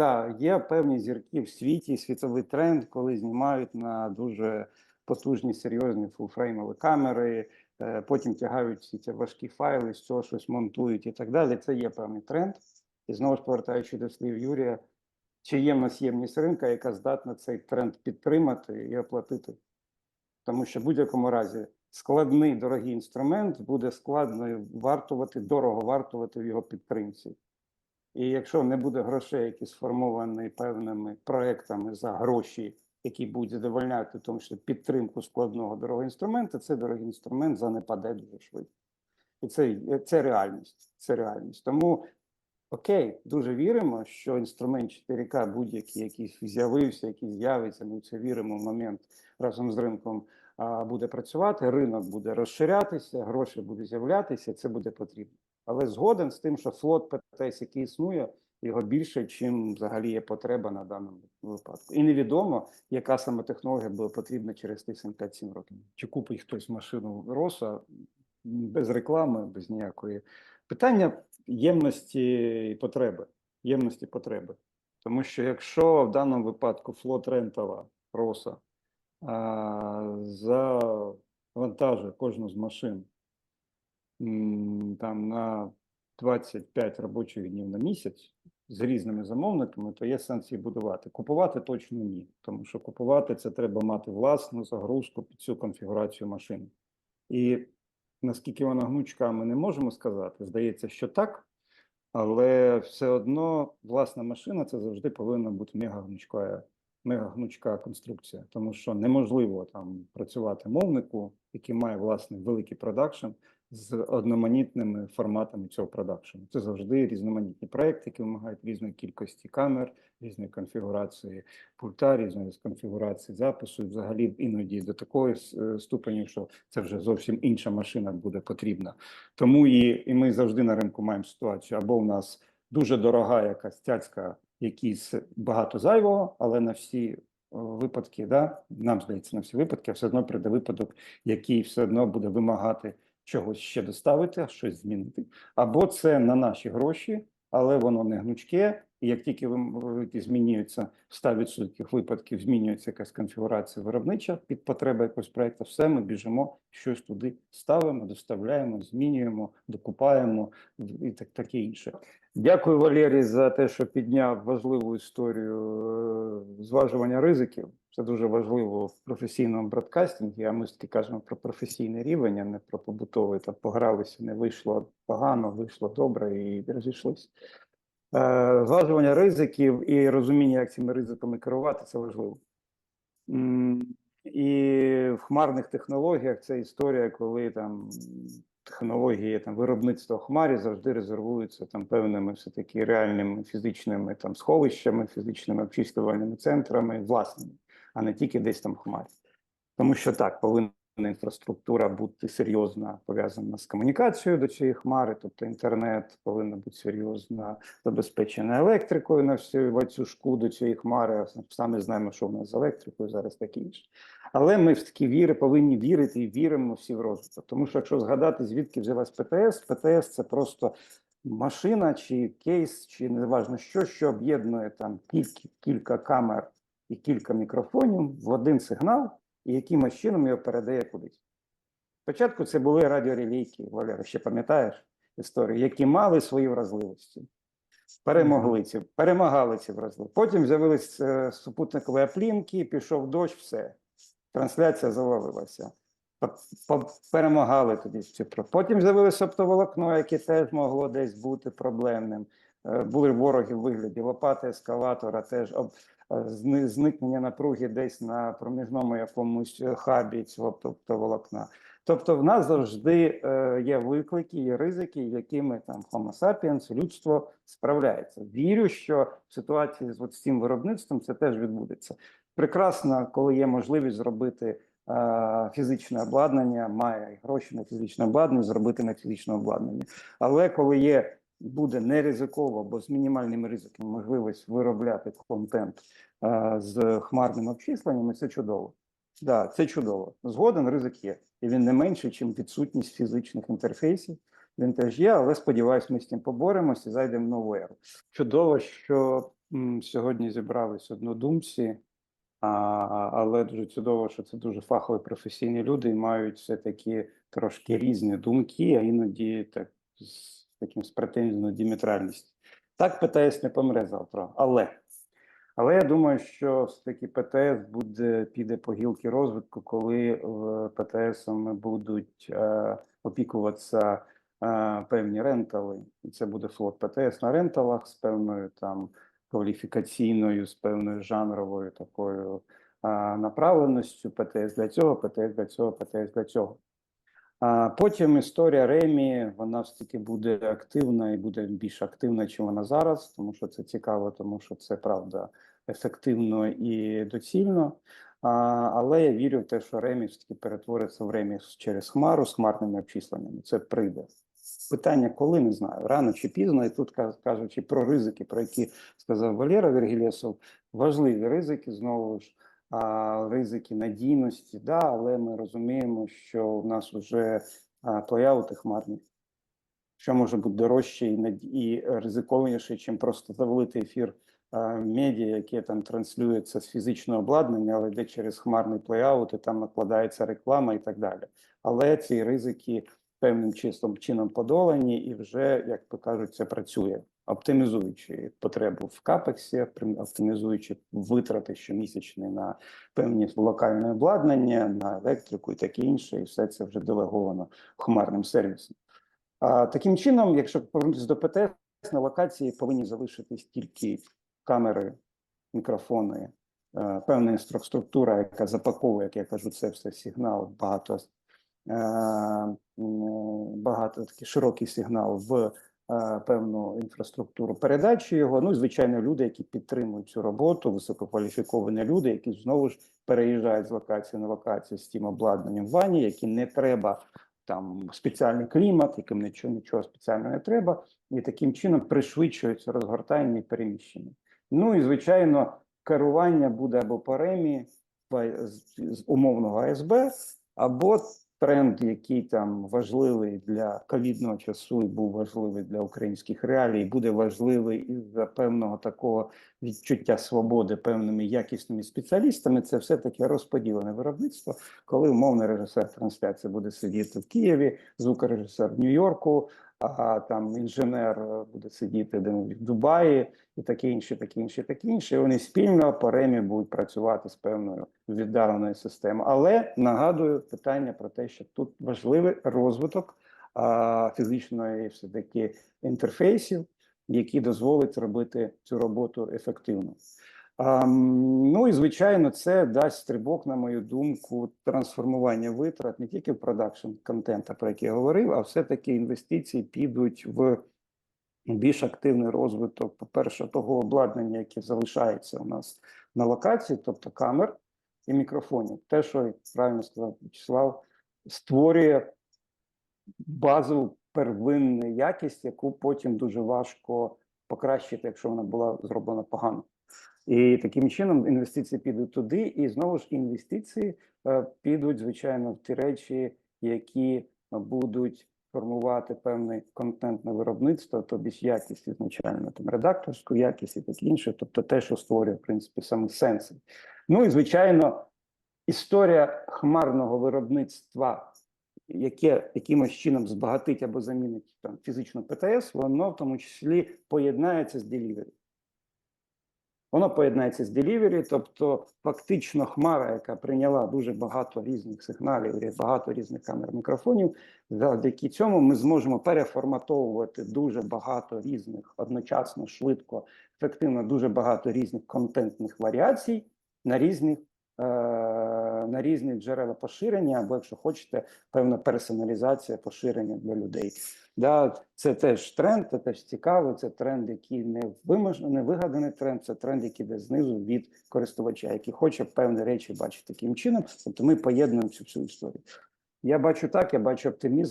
да, є певні зірки в світі, світовий тренд, коли знімають на дуже потужні, серйозні фулфреймові камери, е, потім тягають всі ці важкі файли, з цього щось монтують і так далі. Це є певний тренд. І знову ж повертаючи до слів Юрія, чи є в нас ємність ринка, яка здатна цей тренд підтримати і оплатити? Тому що в будь-якому разі складний дорогий інструмент буде складно вартувати, дорого вартувати в його підтримці. І якщо не буде грошей, які сформовані певними проектами за гроші, які будуть задовольняти тому, що підтримку складного дорогого інструменту, цей дорогий інструмент занепаде дуже швидко. І це, це реальність. Це реальність. Тому окей, дуже віримо, що інструмент 4К будь-який, який з'явився, який з'явиться, ми це віримо в момент разом з ринком буде працювати, ринок буде розширятися, гроші будуть з'являтися, це буде потрібно. Але згоден з тим, що флот ПТС, який існує, його більше, чим взагалі є потреба на даному випадку. І невідомо, яка саме технологія буде потрібна через тих 5-7 років. Чи купить хтось машину Роса без реклами, без ніякої. Питання ємності і потреби. Ємності потреби. Тому що якщо в даному випадку флот рентала Роса а, завантажує кожну з машин там на 25 робочих днів на місяць з різними замовниками, то є сенс її будувати. Купувати точно ні, тому що купувати це треба мати власну загрузку під цю конфігурацію машини. І наскільки вона гнучка, ми не можемо сказати. Здається, що так, але все одно власна машина це завжди повинна бути мега гнучка, мега гнучка конструкція, тому що неможливо там працювати мовнику, який має власний великий продакшн з одноманітними форматами цього продакшену. Це завжди різноманітні проекти, які вимагають різної кількості камер, різної конфігурації пульта, різної конфігурації запису, взагалі іноді до такої е, ступені, що це вже зовсім інша машина буде потрібна. Тому і, і ми завжди на ринку маємо ситуацію, або у нас дуже дорога якась цяцька, якісь багато зайвого, але на всі е, випадки, да, нам здається, на всі випадки, все одно прийде випадок, який все одно буде вимагати чогось ще доставити, щось змінити. Або це на наші гроші, але воно не гнучке. І як тільки змінюється в 100% випадків, змінюється якась конфігурація виробнича під потреби якогось проекту, все ми біжимо, щось туди ставимо, доставляємо, змінюємо, докупаємо і так таке інше. Дякую, Валерій, за те, що підняв важливу історію е, зважування ризиків. Це дуже важливо в професійному бродкастингі, а ми ж таки кажемо про професійний рівень, а не про побутовий. Там погралися, не вийшло погано, вийшло добре і розійшлися. Е, Зважування ризиків і розуміння, як цими ризиками керувати, це важливо. І в хмарних технологіях це історія, коли там технології там виробництва в хмарі завжди резервуються там певними все таки реальними фізичними там сховищами, фізичними обчислювальними центрами, власними, а не тільки десь там хмарі. Тому що так повинна інфраструктура бути серйозна пов'язана з комунікацією до цієї хмари, тобто інтернет повинна бути серйозно забезпечена електрикою на всю ланцюжку до цієї хмари. Самі знаємо, що в нас з електрикою зараз таке інше. Але ми в такі віри повинні вірити і віримо всі в розвиток. Тому що якщо згадати, звідки взялась ПТС, ПТС це просто машина чи кейс, чи неважно що, що об'єднує там кілька, кілька камер і кілька мікрофонів в один сигнал, і якимось чином його передає кудись. Спочатку це були радіорелійки, Валера, ще пам'ятаєш історію, які мали свої вразливості. Перемогли ці, перемагали ці вразливості. Потім з'явились е, супутникові плінки, пішов дощ, все. Трансляція завалилася. Перемагали тоді. Потім з'явилося оптоволокно, яке теж могло десь бути проблемним. Е, Були вороги в вигляді лопати, ескалатора, теж зникнення напруги десь на проміжному якомусь е, хабі цього опто- оптоволокна. Тобто в нас завжди е, є виклики, є ризики, якими там Homo sapiens, людство справляється. Вірю, що в ситуації з от цим виробництвом це теж відбудеться. Прекрасно, коли є можливість зробити е, фізичне обладнання, має гроші на фізичне обладнання, зробити на фізичне обладнання. Але коли є буде не ризиково, бо з мінімальними ризиками можливість виробляти контент е, з хмарним обчисленням, і це чудово. Да, це чудово. Згоден ризик є. І він не менший, ніж відсутність фізичних інтерфейсів. Він теж є, але сподіваюсь, ми з цим поборемося і зайдемо в нову еру. Чудово, що м, сьогодні зібрались однодумці, а, але дуже чудово, що це дуже фахові професійні люди і мають все-таки трошки різні думки, а іноді так таким з претензією на. Так ПТС не помре завтра, але. Але я думаю, що все-таки ПТС буде піде по гілки розвитку, коли в ПТСами будуть е, опікуватися е, певні рентали. І це буде флот ПТС на ренталах з певною там кваліфікаційною, з певною жанровою такою е, направленістю. ПТС для цього, ПТС для цього, ПТС для цього. А потім історія Ремі, вона все-таки буде активна і буде більш активна, ніж вона зараз, тому що це цікаво, тому що це правда ефективно і доцільно. А, але я вірю в те, що Ремі все-таки перетвориться в Ремі через Хмару з хмарними обчисленнями. Це прийде. Питання, коли не знаю, рано чи пізно, і тут кажучи про ризики, про які сказав Валера Вергілєсов, важливі ризики знову ж ризики надійності, да, але ми розуміємо, що в нас вже а, плеяути хмарні, що може бути дорожче і, над- і ризикованіше, чим просто завалити ефір медіа, яке там транслюється з фізичного обладнання, але йде через хмарний плеяут, і там накладається реклама і так далі. Але ці ризики певним чистом чином подолані, і вже, як то кажуть, це працює, оптимізуючи потребу в капексі, оптимізуючи витрати щомісячні на певні локальне обладнання, на електрику і таке інше, і все це вже делеговано хмарним сервісом. А, таким чином, якщо повернутися до ПТС, на локації повинні залишитись тільки камери, мікрофони, е, певна інфраструктура, яка запаковує, як я кажу, це все сигнал, багато, е, багато такий широкий сигнал в певну інфраструктуру передачі його. Ну, звичайно, люди, які підтримують цю роботу, висококваліфіковані люди, які знову ж переїжджають з локації на локацію з тим обладнанням в ванні, які не треба там спеціальний клімат, яким нічого, нічого спеціального не треба, і таким чином пришвидшується розгортання і переміщення. Ну і звичайно, керування буде або по ремі з, з умовного АСБ, або тренд, який там важливий для ковідного часу і був важливий для українських реалій, буде важливий із за певного такого відчуття свободи певними якісними спеціалістами. Це все таки розподілене виробництво, коли умовний режисер трансляції буде сидіти в Києві, звукорежисер в Нью-Йорку, а там інженер е, буде сидіти де в Дубаї, і таке інше, таке інше, таке інше. Вони спільно по ремі будуть працювати з певною віддаленою системою. Але нагадую питання про те, що тут важливий розвиток а, фізичної все таки інтерфейсів, які дозволять робити цю роботу ефективно. Ну і звичайно, це дасть стрибок, на мою думку, трансформування витрат не тільки в продакшн контента, про який я говорив, а все-таки інвестиції підуть в більш активний розвиток, по-перше, того обладнання, яке залишається у нас на локації, тобто камер і мікрофонів. Те, що правильно сказав Вячеслав, створює базову первинну якість, яку потім дуже важко покращити, якщо вона була зроблена погано. І таким чином інвестиції підуть туди, і знову ж інвестиції е, підуть, звичайно, в ті речі, які будуть формувати певне контентне виробництво, тобі якість ізначально там редакторську якість і таке інше, тобто те, що створює, в принципі, саме сенси. Ну і звичайно, історія хмарного виробництва, яке якимось чином збагатить або замінить там фізичну ПТС, воно в тому числі поєднається з delivery. Воно поєднається з delivery, тобто фактично хмара, яка прийняла дуже багато різних сигналів, багато різних камер мікрофонів. Завдяки цьому ми зможемо переформатовувати дуже багато різних одночасно, швидко, ефективно, дуже багато різних контентних варіацій на різних е, на різні джерела поширення, або якщо хочете, певна персоналізація поширення для людей. Да, це теж тренд, це теж цікаво. Це тренд, який не вимож... не вигаданий тренд, це тренд, який йде знизу від користувача, який хоче певні речі бачити таким чином. Тобто ми поєднуємо цю всю історію. Я бачу так, я бачу оптимізм.